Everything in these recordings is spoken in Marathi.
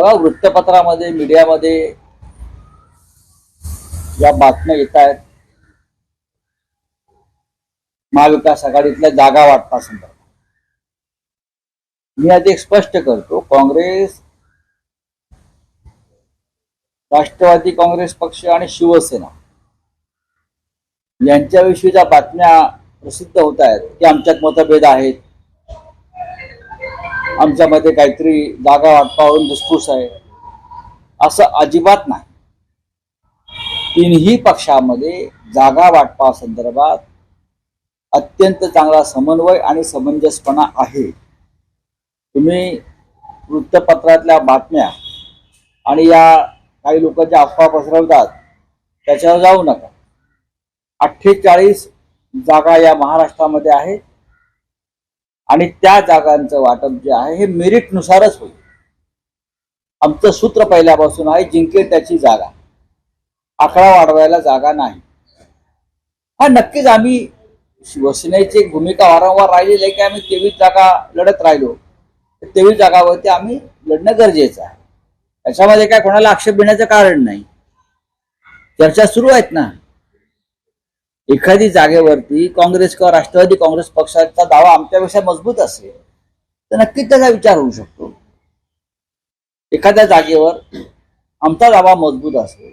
बघा वृत्तपत्रामध्ये मीडियामध्ये या बातम्या येत आहेत. महाविकास आघाडीतल्या जागा वाटपा संदर्भात मी आधी एक स्पष्ट करतो काँग्रेस राष्ट्रवादी काँग्रेस पक्ष आणि शिवसेना यांच्याविषयी ज्या बातम्या प्रसिद्ध होत आहेत की आमच्यात मतभेद आहेत. आमच्यामध्ये काहीतरी जागा वाटपावरून धुसफूस आहे. असं अजिबात नाही. तिन्ही पक्षामध्ये जागा वाटपा संदर्भात अत्यंत चांगला समन्वय आणि समंजसपणा आहे. तुम्ही वृत्तपत्रातल्या बातम्या आणि या काही लोक ज्या अफवा पसरवतात त्याच्यावर जाऊ नका. अठ्ठेचाळीस जागा या महाराष्ट्रामध्ये आहेत. आणि त्या जागांचं वाटप जे आहे हे मेरिटनुसारच होईल. आमचं सूत्र पहिल्यापासून आहे जिंकेल त्याची जागा. आकडा वाढवायला जागा नाही. हा नक्कीच आम्ही शिवसेनेची भूमिका वारंवार राहिलेली आहे की आम्ही तेवीस जागा लढत राहिलो. तेवीस जागावरती आम्ही लढणं गरजेचं आहे. त्याच्यामध्ये काय कोणाला आक्षेप घेण्याचं कारण नाही. चर्चा सुरू आहेत ना. एखादी जागेवरती काँग्रेस किंवा राष्ट्रवादी काँग्रेस पक्षाचा दावा आमच्यापेक्षा मजबूत असेल तर नक्कीच त्याचा विचार होऊ शकतो. एखाद्या जागेवर आमचा दावा मजबूत असेल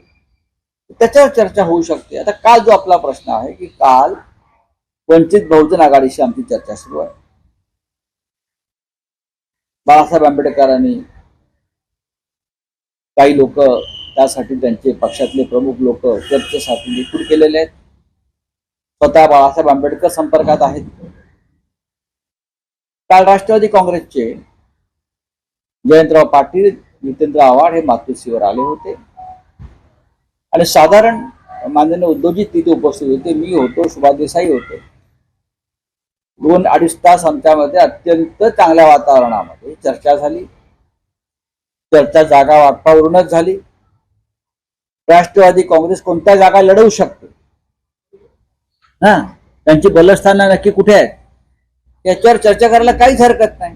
त्याच्यावर चर्चा होऊ शकते. आता काल जो आपला प्रश्न आहे की काल वंचित बहुजन आघाडीशी आमची चर्चा सुरू आहे. बाळासाहेब आंबेडकरांनी काही लोक त्यासाठी त्यांचे पक्षातले प्रमुख लोक चर्चेसाठी निकूड केलेले आहेत. स्वतः बाळासाहेब आंबेडकर संपर्कात आहेत. काल राष्ट्रवादी काँग्रेसचे जयंतराव पाटील जितेंद्र आव्हाड हे मातोश्रीवर आले होते. आणि साधारण माननीय उद्धवजी तिथे उपस्थित होते. मी होतो सुभाष देसाई होते. दोन अडीच तास आमच्यामध्ये अत्यंत चांगल्या वातावरणामध्ये चर्चा झाली. चर्चा जागा वाटपावरूनच झाली. राष्ट्रवादी काँग्रेस कोणत्या जागा लढवू शकते? हा त्यांची बलस्थानं नक्की कुठे आहेत? त्याच्यावर चर्चा करायला काहीच हरकत नाही.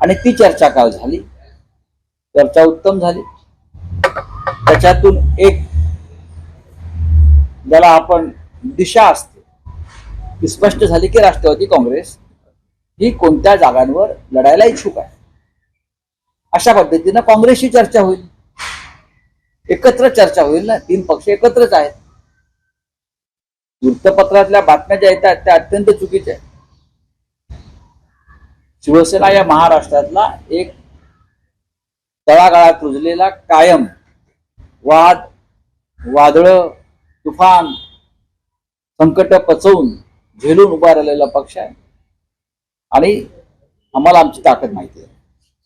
आणि ती चर्चा काल झाली. चर्चा उत्तम झाली. त्याच्यातून एक ज्याला आपण दिशा असते ती स्पष्ट झाली की राष्ट्रवादी काँग्रेस ही कोणत्या जागांवर लढायला इच्छुक आहे? अशा पद्धतीनं काँग्रेसची चर्चा होईल. एकत्र चर्चा होईल ना? तीन पक्ष एकत्रच आहेत. वृत्तपत्रातल्या बातम्या ज्या येतात त्या अत्यंत चुकीच्या आहेत. शिवसेना या महाराष्ट्रातला एक तळागाळात रुजलेला कायम वाद वादळ तुफान संकट पचवून झेलून उभा राहिलेला पक्ष आहे. आणि आम्हाला आमची ताकद माहिती आहे.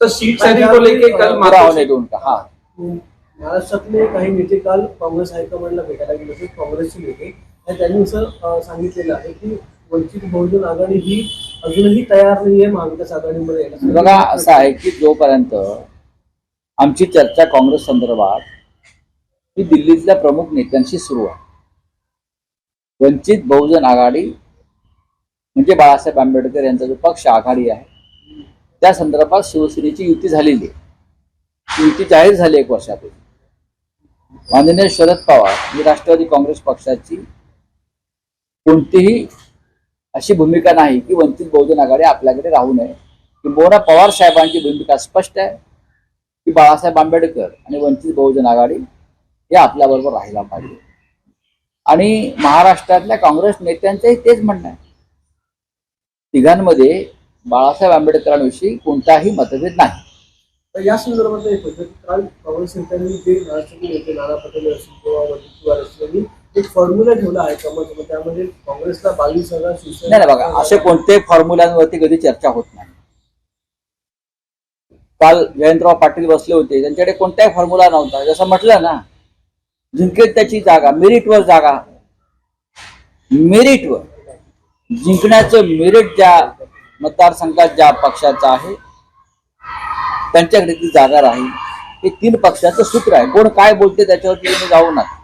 तो सीट शेयरिंग को लेके कल पुरा होणे मातोश्री देऊन का हा. महाराष्ट्रातले काही नेते काल काँग्रेस हायकमांडला भेटायला गेले होते. काँग्रेसचे नेते त्यांनी असं सांगितलेलं आहे की वंचित बहुजन आघाडी ही अजूनही तयार नाही आहे महाविकास आघाडीमध्ये बघा असं आहे की जोपर्यंत आमची चर्चा काँग्रेस संदर्भात ही दिल्लीतल्या प्रमुख नेत्यांशी सुरू आहे वंचित बहुजन आघाडी म्हणजे बाळासाहेब आंबेडकर यांचा जो पक्ष आघाडी आहे त्या संदर्भात शिवसेनेची युती झालेली आहे. युती जाहीर झाली एक वर्षापूर्वी. माननीय शरद पवार ही राष्ट्रवादी काँग्रेस पक्षाची कोणतीही अशी भूमिका नाही की वंचित बहुजन आघाडी आपल्याकडे राहू नये. किंबहुना पवार साहेबांची भूमिका स्पष्ट आहे की बाळासाहेब आंबेडकर आणि वंचित बहुजन आघाडी हे आपल्याबरोबर राहायला पाहिजे. आणि महाराष्ट्रातल्या काँग्रेस नेत्यांचंही तेच म्हणणं आहे. तिघांमध्ये बाळासाहेब आंबेडकरांविषयी कोणताही मतभेद नाही. तर या संदर्भात काल काँग्रेस नेत्यांनी जे महाराष्ट्रातील नेते नाना पटोले असतील किंवा वंचित असतील एक फॉर्म्युला ठेवला आहे कमल त्यामध्ये काँग्रेसला बावीस हजार शिवसेना नाही बघा असे कोणत्याही फॉर्म्युल्यांवरती कधी चर्चा होत नाही. काल जयंतराव पाटील बसले होते. त्यांच्याकडे कोणताही फॉर्म्युला नव्हता. जसं म्हटलं ना जिंकेल त्याची जागा मेरिटवर जागा. मेरिटवर जिंकण्याचं मेरिट ज्या मतदारसंघात ज्या पक्षाचा आहे त्यांच्याकडे ती जागा राहील. हे तीन पक्षाचं सूत्र आहे. कोण काय बोलते त्याच्यावरती तुम्ही जाऊ नका.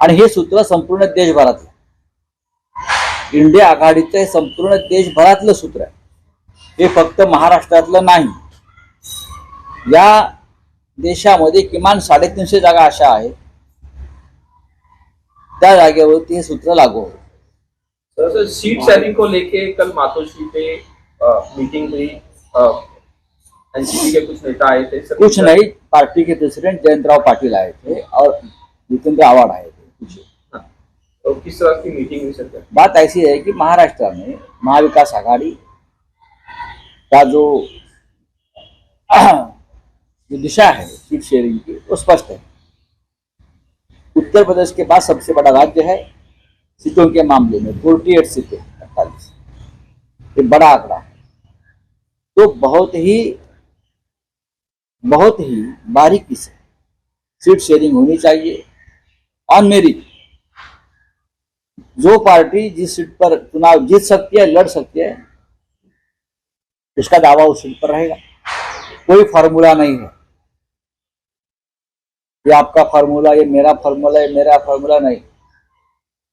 आणि हे सूत्र संपूर्ण देशभरातलं. इंडिया आघाडीचं हे संपूर्ण देशभरातलं सूत्र आहे. हे फक्त महाराष्ट्रातलं नाही. या देशामध्ये किमान साडेतीनशे जागा अशा आहेत. त्या जागेवरती हे सूत्र लागू सर सीट शेयरिंग को लेके कल मातोश्री पे मीटिंग हुई. एनसीपी के कुछ नेता आए थे कुछ नहीं पार्टी के प्रेसिडेंट जयंतराव पाटिल आए थे और जितेंद्र आवाड आए थे। हाँ, तो किस तरह की मीटिंग हुई सर? बात ऐसी है कि महाराष्ट्र में महाविकास आघाड़ी का जो जो दिशा है सीट शेयरिंग की वो स्पष्ट है। उत्तर प्रदेश के बाद सबसे बड़ा राज्य है सीटों के मामले में फोर्टी एट सीटें अड़तालीस। ये बड़ा आंकड़ा है। तो बहुत ही बहुत ही बारीकी से सीट शेयरिंग होनी चाहिए। ऑन मेरिट जो पार्टी जिस सीट पर चुनाव जीत सकती है, लड़ सकती है, उसका दावा उस सीट पर रहेगा। कोई फार्मूला नहीं है। ये आपका फार्मूला, ये मेरा फार्मूला, ये मेरा फार्मूला नहीं।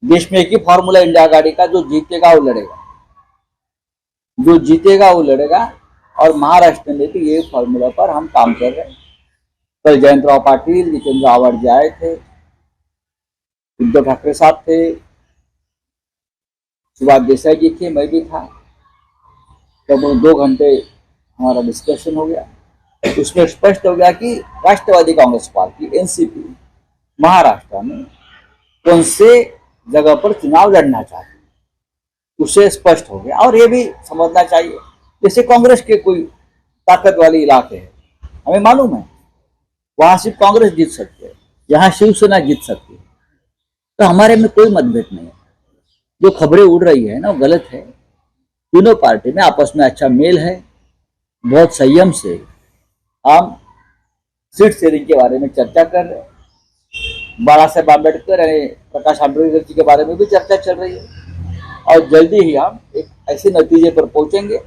देश में एक ही फार्मूला इंडिया गाड़ी का, जो जीतेगा वो लड़ेगा। जो जीतेगा वो लड़ेगा और महाराष्ट्र में भी ये फार्मूला पर हम काम कर रहे हैं। कल जयंतराव पाटिल, जितेंद्र आवाड जी आए थे उद्धव ठाकरे साहब थे, सुभाष देसाई जी थे, मैं भी था। तब वो दो घंटे हमारा डिस्कशन हो गया। उसमें स्पष्ट हो गया कि Rashtravadi Congress Party NCP Maharashtra में कौन से जगह पर चुनाव लड़ना चाहती है, उसे स्पष्ट हो गया। और ये भी समझना चाहिए, जैसे कांग्रेस के कोई ताकत वाले इलाके हैं, हमें मालूम है, वहाँ सिर्फ़ कांग्रेस जीत सकती है, यहाँ शिवसेना जीत सकती है। तो हमारे में कोई मतभेद नहीं है। जो खबरें उड़ रही है ना, वो गलत है। तीनों पार्टी में आपस में अच्छा मेल है। बहुत संयम से हम सीट शेयरिंग के बारे में चर्चा कर रहे हैं। बाला साहेब आम्बेडकर यानी प्रकाश आम्बेडकर जी के बारे में भी चर्चा चल रही है। और जल्दी ही हम एक ऐसे नतीजे पर पहुँचेंगे।